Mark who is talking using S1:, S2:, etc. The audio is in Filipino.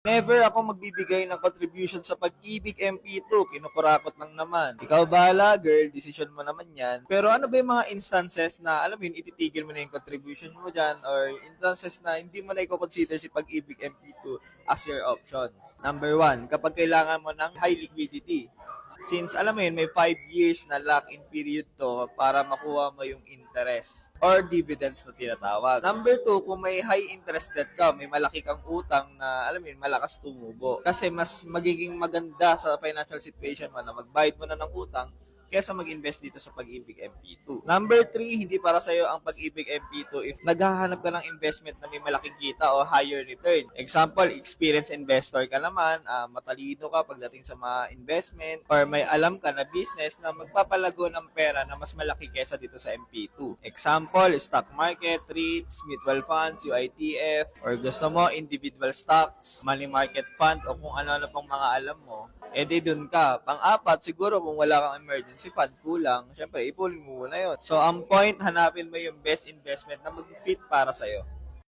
S1: Never ako magbibigay ng contribution sa pag-ibig MP2. Kinukurakot lang naman. Ikaw bahala, girl. Decision mo naman yan. Pero ano ba yung mga instances na, alam yun, ititigil mo na yung contribution mo dyan or instances na hindi mo na i-consider si pag-ibig MP2 as your options. Number one, kapag kailangan mo ng high liquidity. Since, alam mo yun, may 5 years na lock-in period to para makuha mo yung interest or dividends na tinatawag. Number 2, kung may high interest debt ka, may malaki kang utang na, alam mo yun, malakas tumubo. Kasi mas magiging maganda sa financial situation mo na magbayad mo na ng utang kesa mag-invest dito sa Pag-ibig MP2. Number 3, hindi para sa'yo ang Pag-ibig MP2 if naghahanap ka ng investment na may malaking kita o higher return. Example, experienced investor ka naman, ah, matalino ka pagdating sa mga investment or may alam ka na business na magpapalago ng pera na mas malaki kesa dito sa MP2. Example, stock market, REITs, mutual funds, UITF, or gusto mo individual stocks, money market fund, o kung ano-ano pang mga alam mo, eh di dun ka. Pang-apat, siguro kung wala kang emergency fund, kulang, syempre, ipulin mo muna yun. So, ang point, hanapin mo yung best investment na mag-fit para sa'yo.